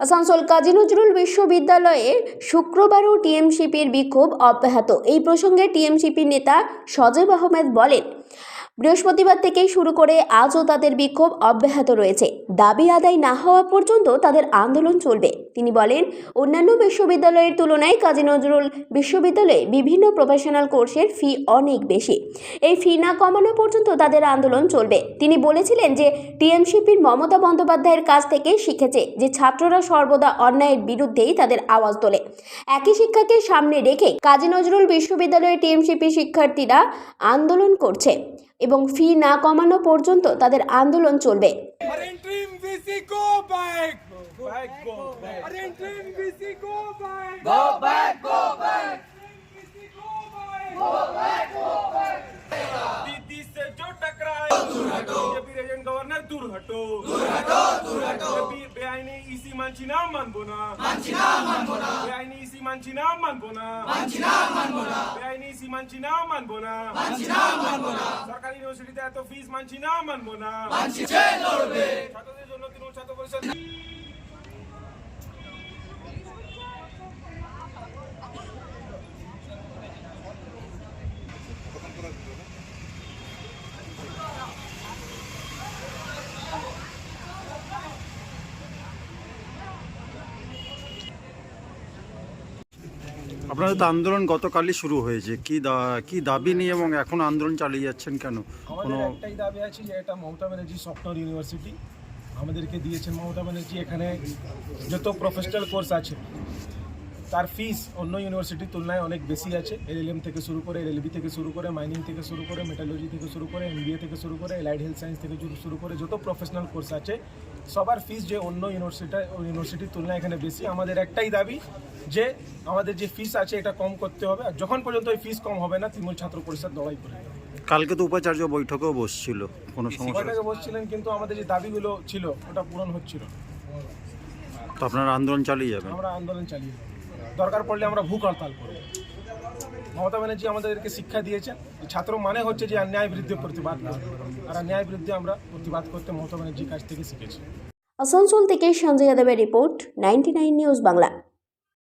আসানসোল কাজী নজরুল বিশ্ববিদ্যালয়ে শুক্রবারও টিএমসিপির বিক্ষোভ অব্যাহত। এই প্রসঙ্গে টিএমসিপির নেতা সজেব আহমেদ বলেন বৃহস্পতিবার থেকেই শুরু করে আজও তাদের বিক্ষোভ অব্যাহত রয়েছে। দাবি আদায় না হওয়া পর্যন্ত তাদের আন্দোলন চলবে। তিনি বলেন, অন্যান্য বিশ্ববিদ্যালয়ের তুলনায় কাজী নজরুল বিশ্ববিদ্যালয়ে বিভিন্ন প্রফেশনাল কোর্সের ফি অনেক বেশি। এই ফি না কমানো পর্যন্ত তাদের আন্দোলন চলবে। তিনি বলেছিলেন যে, টিএমসিপির মমতা বন্দ্যোপাধ্যায়ের কাছ থেকে শিখেছে যে, ছাত্ররা সর্বদা অন্যায়ের বিরুদ্ধেই তাদের আওয়াজ তোলে। একই শিক্ষাকে সামনে রেখে কাজী নজরুল বিশ্ববিদ্যালয়ে টিএমসিপি শিক্ষার্থীরা আন্দোলন করছে। এবং ফি না কমানো পর্যন্ত তাদের আন্দোলন চলবে Our interim VC go back. Go back, go back. Our interim VC go back. Go back, go back. VC go back. Go back, go back. दीदी से जो टकराए दूर हटो बीजेपी रेजेंट गवर्नर दूर हटो दूर हटो दूर हटो बेआईनी इसी मानची ना मानबो ना मानची ना मानबो ना মানছি না মানবো না মানছি না মানবো না বেআইনি সি মানছি না মানবো না মানছি না মানবো না সরকারি ইউনিভার্সিটিতে এত ফিস মানছি না মানবো না মানছি লড়বে ছাত্রদের জন্য তৃণমূল ছাত্র পরিষদ আপনাদের তো আন্দোলন গতকালই শুরু হয়েছে। কি কি দাবি নিয়ে এবং এখন আন্দোলন চালিয়ে যাচ্ছেন কেন? কোনো একটাই দাবি আছে যে এটা মমতা ব্যানার্জি সফটওয়্যার ইউনিভার্সিটি। আমাদেরকে দিয়েছেন মমতা ব্যানার্জি এখানে যত প্রফেশনাল কোর্স আছে তার ফিস অন্য ইউনিভার্সিটির তুলনায় অনেক বেশি আছে। এলএলএম থেকে শুরু করে এলএলবি থেকে শুরু করে মাইনিং থেকে শুরু করে মেটালজি থেকে শুরু করে এমবিএ থেকে শুরু করে এলাইড হেলথ সায়েন্স থেকে শুরু- করে যত প্রফেশনাল কোর্স আছে সবার ফিস যে অন্য ইউনিভার্সিটি ইউনিভার্সিটির তুলনায় এখানে বেশি। আমাদের একটাই দাবি যে আমাদের যে ফিস আছে এটা কম করতে হবে। আর যখন পর্যন্ত ওই ফিস কম হবে না তৃণমূল ছাত্র পরিষদ লড়াই করে কালকে তো উপাচার্য বৈঠকেও বসছিল কোনো সমস্যা? বসছিলেন কিন্তু আমাদের যে দাবিগুলো ছিল ওটা পূরণ হচ্ছিল। তো আপনারা আন্দোলন চালিয়ে যাবেন? আমরা আন্দোলন চালিয়ে যাব। দরকার পড়লে আমরা ভূখ হরতাল করব। মমতা ব্যানার্জি আমাদেরকে শিক্ষা দিয়েছেন ছাত্র মানে হচ্ছে যে ন্যায় বিরুদ্ধে প্রতিবাদ। আর অন্যায় বিরুদ্ধে আমরা প্রতিবাদ করতে মমতা ব্যানার্জির কাছ থেকে শিখেছি। আসানসোল থেকে সঞ্জয় যাদবের রিপোর্ট, নাইনটি নিউজ বাংলা।